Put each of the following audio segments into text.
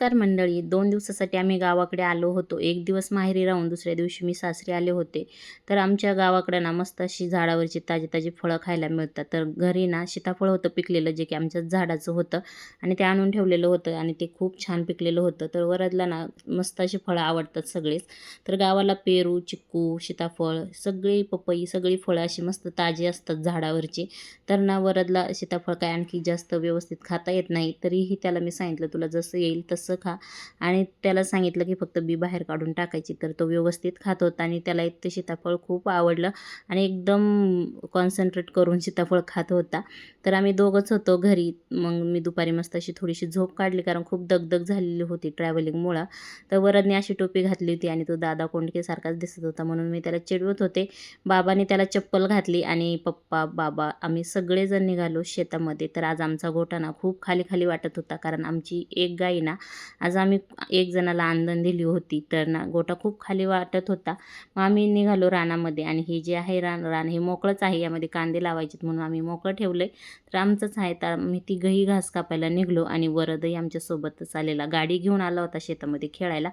नमस्कार मंडळी. दोन दिवसासाठी आम्ही गावाकडे आलो होतो. एक दिवस माहेरी राहून दुसऱ्या दिवशी मी सासरी आले होते. तर आमच्या गावाकडं ना मस्त अशी झाडावरची ताजी ताजी फळं खायला मिळतात. तर घरी ना सीताफळ होतं पिकलेलं जे की आमच्याच झाडाचं होतं आणि ते आणून ठेवलेलं होतं आणि ते खूप छान पिकलेलं होतं. तर वरदला ना मस्त अशी फळं आवडतात सगळेच. तर गावाला पेरू चिक्कू सीताफळ सगळी पपई सगळी फळं अशी मस्त ताजी असतात झाडावरची. तर ना वरदला सीताफळ काय आणखी जास्त व्यवस्थित खाता येत नाही. तरीही त्याला मी सांगितलं तुला जसं येईल तसं खा. आणि त्याला सांगितलं की फक्त बी बाहेर काढून टाकायची. तर तो व्यवस्थित खात होता आणि त्याला एक ते सीताफळ खूप आवडलं. आणि एकदम कॉन्सन्ट्रेट करून सीताफळ खात होता. तर आम्ही दोघंच होतो घरी. मग मी दुपारी मस्त अशी थोडीशी झोप काढली कारण खूप दगदग झालेली होती ट्रॅव्हलिंगमुळं तर वरदने अशी टोपी घातली होती आणि तो दादा कोंडकेसारखाच दिसत होता म्हणून मी त्याला चिडवत होते. बाबाने त्याला चप्पल घातली आणि पप्पा बाबा आम्ही सगळेजण निघालो शेतामध्ये. तर आज आमचा घोटाणा खूप खाली खाली वाटत होता कारण आमची एक गाई ना आज आम्ही एक जणाला आंदण दिली होती तर ना गोटा खूप खाली वाटत होता. मग आम्ही निघालो रानामध्ये आणि हे जे आहे रान रान हे मोकळंच आहे यामध्ये कांदे लावायचे म्हणून आम्ही मोकळं ठेवलं तर आमचंच आहे तर आम्ही तिघंही घास कापायला निघलो आणि वरदही आमच्यासोबतच आलेला गाडी घेऊन आला होता शेतामध्ये खेळायला.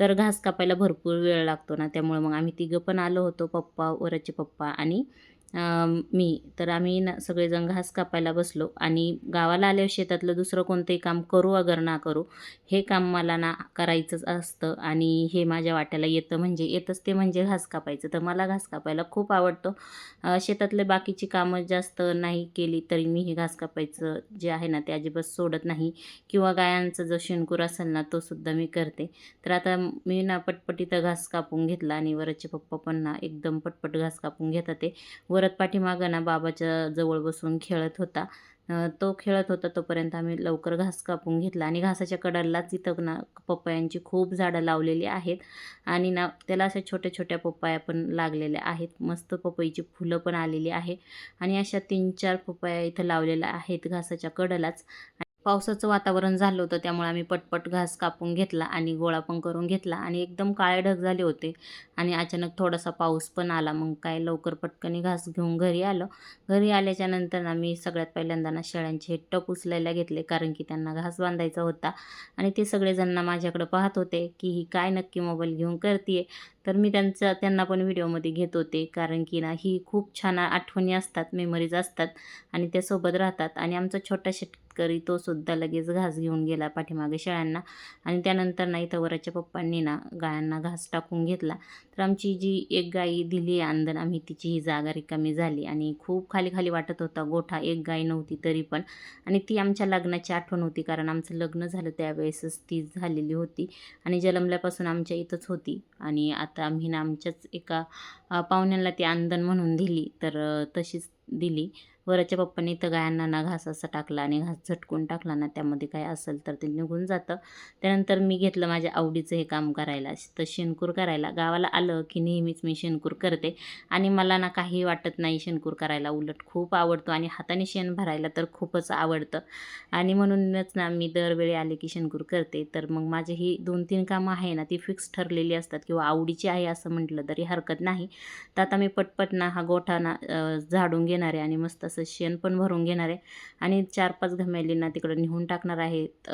तर घास कापायला भरपूर वेळ लागतो ना त्यामुळे मग आम्ही तिघं पण आलो होतो पप्पा वरचे पप्पा आणि मी. तर आम्ही ना सगळेजण घास कापायला बसलो आणि गावाला आल्यावर शेतातलं दुसरं कोणतंही काम करू अगर ना करू हे काम मला ना करायचंच असतं आणि हे माझ्या वाट्याला येतं. म्हणजे येतंच ते म्हणजे घास कापायचं. तर मला घास कापायला खूप आवडतो. शेतातले बाकीची कामं जास्त नाही केली तरी मी हे घास कापायचं जे आहे ना ते अजिबात सोडत नाही. किंवा गायांचं जो शेणकूर असेल ना तो सुद्धा मी करते. तर आता मी ना पटपटीत घास कापून घेतला आणि वरचे पप्पा पण ना एकदम पटपट घास कापून घेतात ते. वरत पाठीमागं ना बाबाच्या जवळ बसून खेळत होता. तो खेळत होता तोपर्यंत आम्ही लवकर घास कापून घेतला आणि घासाच्या कडालाच इथं ना पप्पायांची खूप झाडं लावलेली आहेत. आणि ना त्याला अशा छोट्या छोट्या पप्पाया पण लागलेल्या आहेत. मस्त पपईची फुलं पण आलेली आहे. आणि अशा तीन चार पपया इथं लावलेल्या आहेत घासाच्या कडलाच. पावसाचं वातावरण झालं होतं त्यामुळे आम्ही पटपट घास कापून घेतला आणि गोळा पण करून घेतला आणि एकदम काळे ढग झाले होते. आणि अचानक थोडासा पाऊस पण आला मग काय लवकर पटकनी घास घेऊन घरी आलो. घरी आल्याच्यानंतर ना मी सगळ्यात पहिल्यांदा ना शेळ्यांचे टप उचलायला घेतले कारण की त्यांना घास बांधायचा होता. आणि ते सगळेजण माझ्याकडे पाहत होते की ही काय नक्की मोबाईल घेऊन करते तर मी त्यांचा त्यांना पण व्हिडिओमध्ये घेत होते. कारण की ना ही खूप छान आठवणी असतात मेमरीज असतात आणि त्यासोबत राहतात. आणि आमचा छोटा शेतकरी तो सुद्धा लगेच घास घेऊन गेला पाठीमागे शेळ्यांना. आणि त्यानंतर ना इथं वराच्या पप्पांनी ना गायांना घास टाकून घेतला. तर आमची जी एक गाई दिली आहे आम्ही तिची ही जागा रिकामी झाली आणि खूप खाली खाली वाटत होता गोठा एक गाय नव्हती तरी पण. आणि ती आमच्या लग्नाची आठवण होती कारण आमचं लग्न झालं त्यावेळेसच ती झालेली होती आणि जन्मल्यापासून आमच्या इथंच होती. आणि आता आम्ही ना आमच्याच एका पाहुण्याला ती आंदण म्हणून दिली तर तशीच दिली. वराच्या पप्पांनी तर गायांना ना घास असा टाकला आणि घास झटकून टाकला ना त्यामध्ये काय असेल तर ते निघून जातं. त्यानंतर मी घेतलं माझ्या आवडीचं हे काम करायला तर शेणकूर करायला. गावाला आलं की नेहमीच मी शेणकूर करते आणि मला ना काही वाटत नाही शेणकूर करायला. उलट खूप आवडतो आणि हाताने शेण भरायला तर खूपच आवडतं. आणि म्हणूनच ना मी दरवेळी आले की शेणकूर करते. तर मग माझे ही दोन तीन कामं आहे ना ती फिक्स ठरलेली असतात किंवा आवडीची आहे असं म्हटलं तरी हरकत नाही. तर आता मी पटपट ना हा गोठा ना झाडून घेणार आहे आणि मस्त असं शेण पण भरून घेणार आहे. आणि चार पाच घमेलींना तिकडं नेऊन टाकणार आहेत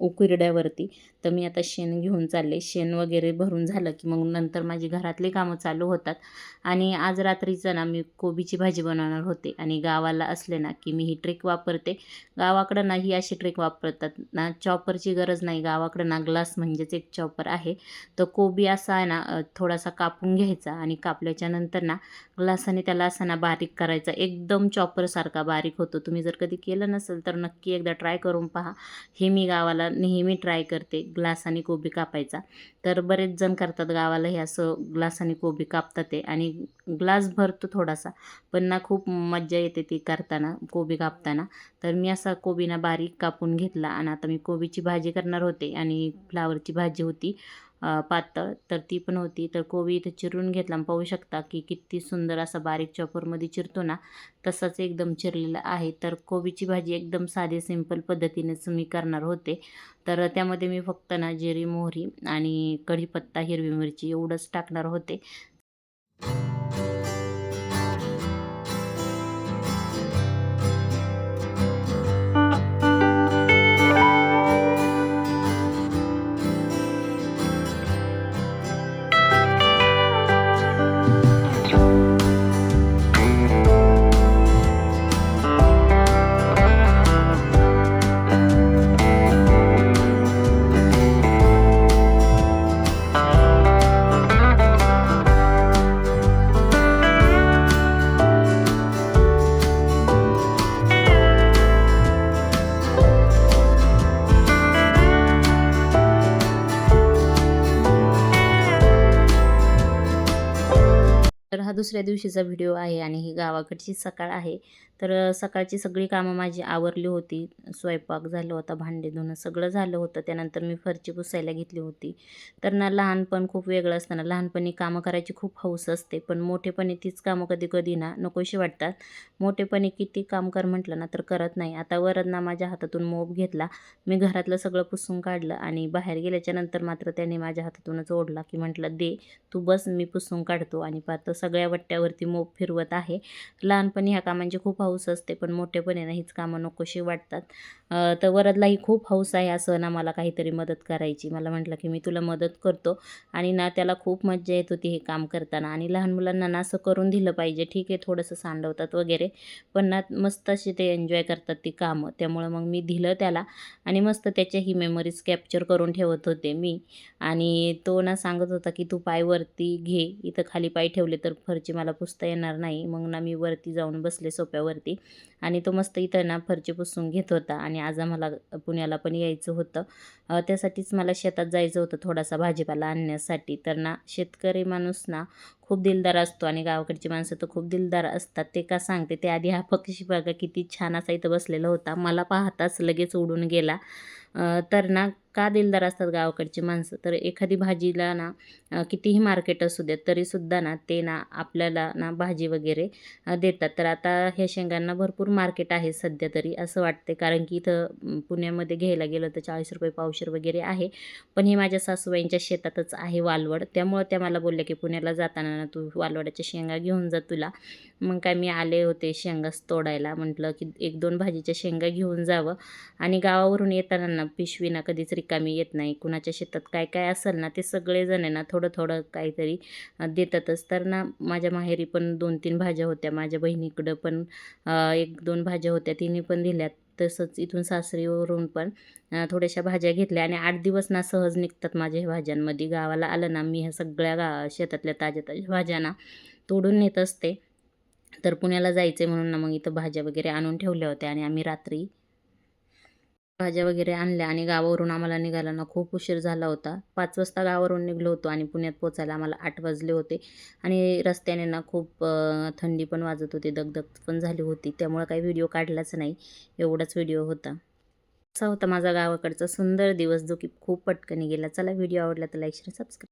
उकिरड्यावरती. तर मी आता शेण घेऊन चालले. शेण वगैरे भरून झालं की मग नंतर माझी घरातली कामं चालू होतात. आणि आज रात्रीचं ना मी कोबीची भाजी बनवणार होते. आणि गावाला असले ना की मी ही ट्रिक वापरते. गावाकडं ना ही अशी ट्रिक वापरतात ना चॉपरची गरज नाही. गावाकडं ना ग्लास म्हणजेच एक चॉपर आहे. तर कोबी असा आहे ना थोडासा कापून घ्यायचा आणि कापल्याच्या नंतर ना ग्लासाने त्याला असा ना बारीक करायचा. एकदम चॉपरसारखा बारीक होतो. तुम्ही जर कधी केलं नसेल तर नक्की एकदा ट्राय करून पहा. हे मी गावाला नेहमी ट्राय करते ग्लासाने कोबी कापायचा. तर बरेच जण करतात गावाला हे असं ग्लासाने कोबी कापतात ते. आणि ग्लास भरतो थोडासा पण ना खूप मज्जा येते ती करताना कोबी कापताना. तर मी असा कोबीना बारीक कापून घेतला आणि आता मी कोबीची भाजी करणार होते आणि फ्लावरची भाजी होती. पातळ. तर ती पण होती. तर कोबी इथं चिरून घेतला पाहू शकता की किती सुंदर असा बारीक चॉपरमध्ये चिरतो ना तसाच एकदम चिरलेला आहे. तर कोबीची भाजी एकदम साधी सिंपल पद्धतीनेच मी करणार होते. तर त्यामध्ये मी फक्त ना जिरी मोहरी आणि कढीपत्ता हिरवी मिरची एवढंच टाकणार होते. दुसऱ्या दिवशीचा व्हिडिओ आहे आणि ही गावाकडची सकाळ आहे. तर सकाळची सगळी कामं माझी आवरली होती. स्वयंपाक झालं होता भांडे धुणं सगळं झालं होतं. त्यानंतर मी फरची पुसायला घेतली होती. तर ना लहानपण खूप वेगळं असतं ना. लहानपणी कामं करायची खूप हौस असते. पण मोठेपणी तीच कामं कधी कधी ना नकोशी वाटतात. मोठेपणी किती काम कर म्हटलं ना तर करत नाही. आता वरद ना माझ्या हातातून मोप घेतला. मी घरातलं सगळं पुसून काढलं आणि बाहेर गेल्याच्यानंतर मात्र त्याने माझ्या हातातूनच ओढला की म्हटलं दे तू बस मी पुसून काढतो. आणि पाहतो सगळ्या वट्ट्यावरती मोप फिरवत आहे. लहानपणी ह्या कामांची खूप हौस हौस असते पण मोठेपणे ना हीच कामं नकोशी वाटतात. तर वरदलाही खूप हौस आहे असं ना मला काहीतरी मदत करायची. मला म्हटलं की मी तुला मदत करतो. आणि ना त्याला खूप मज्जा येत होती हे काम करताना. आणि लहान मुलांना ना असं करून दिलं पाहिजे. ठीक आहे थोडंसं सांडवतात वगैरे पण ना मस्त अशी ते एन्जॉय करतात ती कामं. त्यामुळं मग मी दिलं त्याला. आणि मस्त त्याच्या ही मेमरीज कॅप्चर करून ठेवत होते मी. आणि तो ना सांगत होता की तू पाय वरती घे. इथं खाली पाय ठेवले तर फरची मला पुसता येणार नाही. मग ना मी वरती जाऊन बसले सोप्यावर सोप्यावरती आणि तो मस्त इथं ना फरची पुसून घेत होता आणि आज आम्हाला पुण्याला पण यायचं होतं. त्यासाठीच मला शेतात जायचं होतं थोडासा भाजीपाला आणण्यासाठी. तर ना शेतकरी माणूस ना खूप दिलदार असतो आणि गावाकडची माणसं तर खूप दिलदार असतात. ते का सांगते? ते आधी हा पक्षी बघा किती छान असा इथं बसलेला होता. मला पाहताच लगेच उडून गेला. तर ना का दिलदार असतात गावाकडची माणसं? तर एखादी भाजीला ना कितीही मार्केट असू देत तरीसुद्धा ना ते ना आपल्याला ना भाजी वगैरे देतात. तर आता ह्या शेंगांना भरपूर मार्केट आहे सध्या तरी असं वाटते कारण की इथं पुण्यामध्ये घ्यायला गेलं तर चाळीस रुपये पावशेर वगैरे आहे. पण हे माझ्या सासूबाईंच्या शेतातच आहे वालवड. त्यामुळं त्या मला बोलल्या की पुण्याला जाताना ना तू वालवडाच्या शेंगा घेऊन जा तुला. मग काय मी आले होते शेंगाच तोडायला. म्हटलं की एक दोन भाजीच्या शेंगा घेऊन जावं. आणि गावावरून येताना ना पिशवी ना कधीच रिकामी येत नाही. कुणाच्या शेतात काय काय असेल ना ते सगळेजण ना थोडं थोडं काहीतरी देतातच. तर ना माझ्या माहेरी पण दोन तीन भाज्या होत्या. माझ्या बहिणीकडं पण एक एक दोन भाज्या होत्या तिने पण दिल्यात. तसंच इथून सासरीवरून पण थोड्याशा भाज्या घेतल्या आणि आठ दिवस ना सहज निघतात माझ्या ह्या भाज्यांमध्ये. गावाला आलं ना मी ह्या सगळ्या गा शेतातल्या ताज्या ताज्या भाज्यांना तोडून नेत असते. तर पुण्याला जायचं म्हणून ना मग इथं भाज्या वगैरे आणून ठेवल्या होत्या आणि आम्ही रात्री भाज्या वगैरे आणल्या आणि गावावरून आम्हाला निघायला ना खूप उशीर झाला होता. पाच वाजता गावावरून निघलो होतो आणि पुण्यात पोचायला आम्हाला आठ वाजले होते. आणि रस्त्याने ना खूप थंडी पण वाजत होती दगदग पण झाली होती. त्यामुळं काही व्हिडिओ काढलाच नाही. एवढाच व्हिडिओ होता. असा होता माझा गावाकडचा सुंदर दिवस जो की खूप पटकन गेला चला व्हिडिओ आवडला तर लाईक शेअर सबस्क्राईब